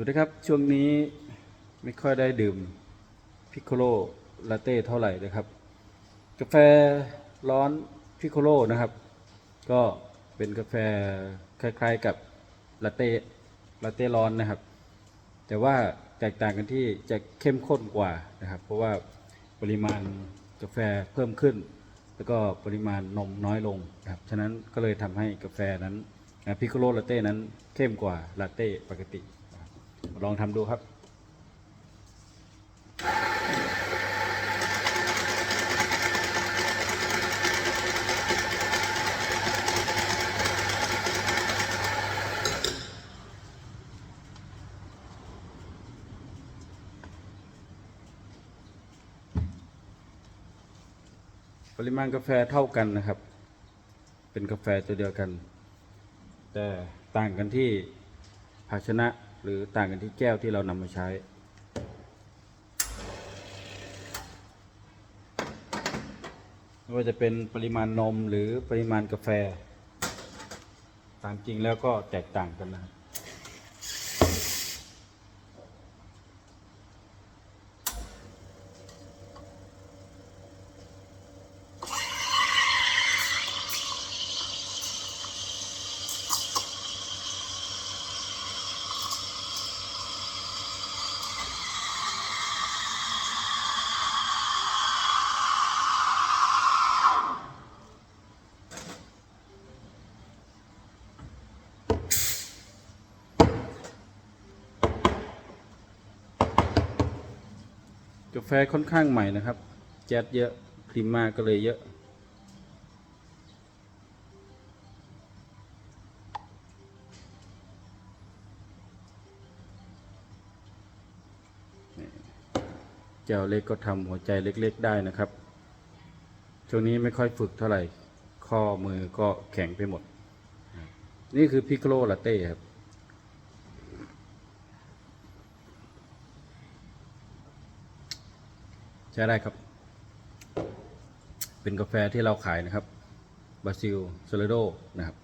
วัสดีครับช่วงนี้ไม่ค่อยได้ดื่มพิ c โ o ลลาเต้เท่าไหร่นะครับ กาแฟร้อนพิ c โ o ลนะครับ ก็เป็นกาแฟคล้ายๆกับลาเต้ลาเต้ร้อนนะครับ แต่ว่าแตกต่างกันที่จะเข้มข้นกว่านะครับ เพราะว่าปริมาณกาแฟเพิ่มขึ้น แล้วก็ปริมาณนมน้อยลงนะครับฉะนั้นก็เลยทำให้กาแฟนั้นพิ c โ o ลลาเต้นั้นเข้มกว่าลาเต้ปกติ ลองทำดูครับปริมาณกาแฟเท่ากันนะครับ เป็นกาแฟตัวเดียวกัน แต่ต่างกันที่ภาชนะ หรือต่างกันที่แก้วที่เรานำมาใช้ ไม่ว่าจะเป็นปริมาณนมหรือปริมาณกาแฟ ตามจริงแล้วก็แตกต่างกันนะครับ กาแฟค่อนข้างใหม่นะครับ แจ๊ดเยอะครีมมาก็เลยเยอะแจวเล็กก็ทำหัวใจเล็กๆได้นะครับ ช่วงนี้ไม่ค่อยฝึกเท่าไหร่ ข้อมือก็แข็งไปหมด นี่คือพิโ o ลลาเต้ครับ ช้ได้ครับ เป็นกาแฟที่เราขายนะครับบราซิลโซเลโดนะครับ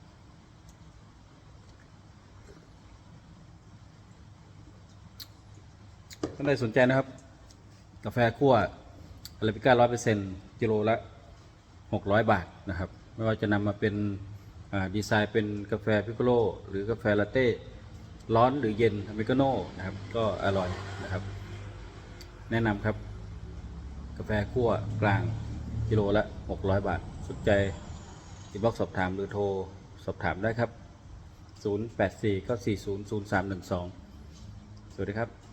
ท่านใดสนใจนะครับ กาแฟคั่วอาราบิก้าร้อยเปอร์เซ็นต์กิโลละหกร้อยบาทนะครับ ไม่ว่าจะนำมาเป็นดีไซน์เป็นกาแฟพิโกโลหรือกาแฟลาเต้ร้อนหรือเย็นอเมริกาโน่นะครับ ก็อร่อยนะครับ แนะนำครับ กาแฟคั่วกลางกิโลละ 600 บาท สนใจติบ็อกสอบถามหรือโทรสอบถามได้ครับ 084 940 0312 สวัสดีครับ